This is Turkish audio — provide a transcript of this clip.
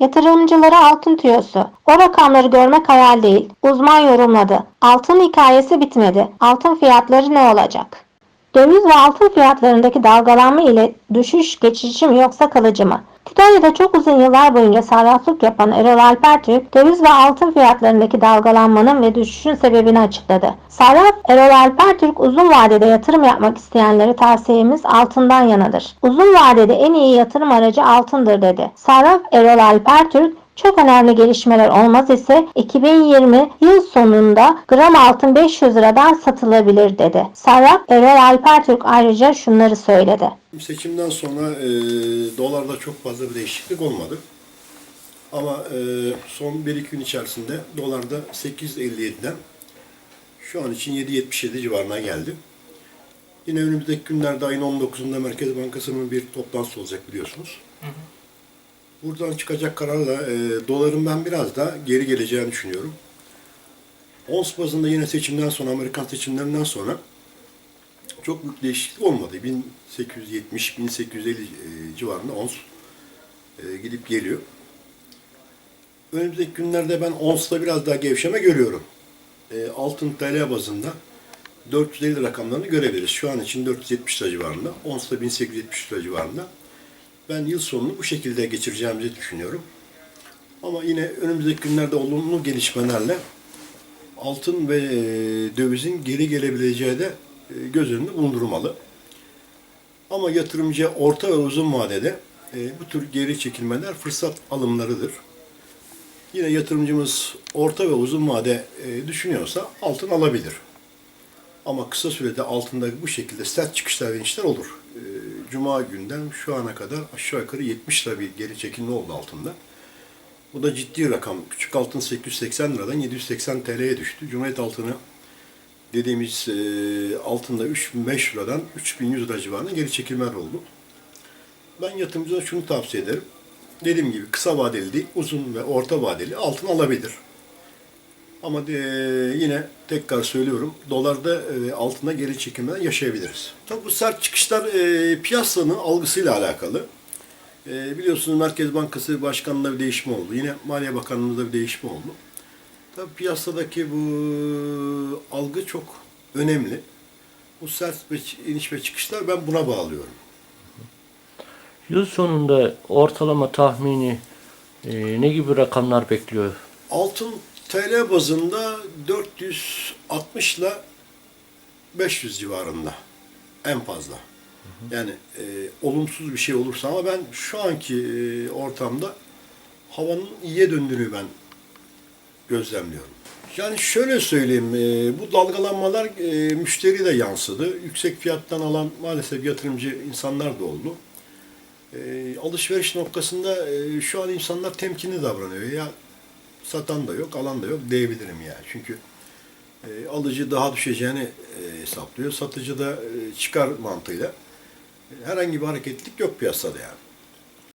Yatırımcılara altın tüyosu. O rakamları görmek hayal değil. Uzman yorumladı. Altın hikayesi bitmedi. Altın fiyatları ne olacak? Döviz ve altın fiyatlarındaki dalgalanma ile düşüş geçici mi yoksa kalıcı mı? Kütahya'da çok uzun yıllar boyunca sarraflık yapan Erol Alper Türk, döviz ve altın fiyatlarındaki dalgalanmanın ve düşüşün sebebini açıkladı. Sarraf Erol Alper Türk uzun vadede yatırım yapmak isteyenlere tavsiyemiz altından yanadır. Uzun vadede en iyi yatırım aracı altındır dedi. Sarraf Erol Alper Türk, çok önemli gelişmeler olmaz ise 2020 yıl sonunda gram altın 500 liradan satılabilir dedi. Sarraf Erol Alper Türk ayrıca şunları söyledi. Seçimden sonra e, dolarda çok fazla bir değişiklik olmadı. Ama e, son 1-2 gün içerisinde dolarda 8.57'den şu an için 7.77 civarına geldi. Yine önümüzdeki günlerde ayın 19'unda Merkez Bankası'nın bir toplantısı olacak biliyorsunuz. Buradan çıkacak kararla e, doların ben biraz da geri geleceğini düşünüyorum. Ons bazında yine seçimden sonra, Amerikan seçimlerinden sonra çok büyük değişiklik olmadı. 1870-1850 e, civarında ons e, gidip geliyor. Önümüzdeki günlerde ben onsta biraz daha gevşeme görüyorum. E, altın TL bazında 450 rakamlarını görebiliriz. Şu an için 470 lira civarında. Onsta 1870 lira civarında. Ben yıl sonunu bu şekilde geçireceğimizi düşünüyorum. Ama yine önümüzdeki günlerde olumlu gelişmelerle altın ve e, dövizin geri gelebileceği de e, göz önünde bulundurmalı. Ama yatırımcı orta ve uzun vadede e, bu tür geri çekilmeler fırsat alımlarıdır. Yine yatırımcımız orta ve uzun vade düşünüyorsa altın alabilir. Ama kısa sürede altında bu şekilde sert çıkışlar ve inişler olur. Cuma günden şu ana kadar aşağı yukarı 70 lira bir geri çekilme oldu altında. Bu da ciddi rakam. Küçük altın 880 liradan 780 TL'ye düştü. Cumhuriyet altını dediğimiz e, altında 3500 liradan 3100 lira civarında geri çekilmeler oldu. Ben yatırımcılara şunu tavsiye ederim. Dediğim gibi kısa vadeli değil, uzun ve orta vadeli altın alabilir. Ama de, yine tekrar söylüyorum, dolarda e, altında geri çekilmeler yaşayabiliriz. Tabi bu sert çıkışlar e, piyasanın algısıyla alakalı. E, biliyorsunuz Merkez Bankası Başkanı'nda bir değişme oldu. Yine Maliye Bakanlığı'nda bir değişme oldu. Tabii piyasadaki bu algı çok önemli. Bu sert ve iniş ve çıkışlar ben buna bağlıyorum. Yıl sonunda ortalama tahmini e, ne gibi rakamlar bekliyor? Altın TL bazında 460 ile 500 civarında en fazla. Yani e, olumsuz bir şey olursa ama ben şu anki e, ortamda havanın iyiye döndüğünü ben gözlemliyorum. Yani şöyle söyleyeyim, e, bu dalgalanmalar e, müşteri de yansıdı. Yüksek fiyattan alan maalesef yatırımcı insanlar da oldu. E, alışveriş noktasında e, şu an insanlar temkinli davranıyor. Ya satan da yok, alan da yok diyebilirim yani. Çünkü e, alıcı daha düşeceğini e, hesaplıyor, satıcı da e, çıkar mantığıyla. Herhangi bir hareketlilik yok piyasada yani.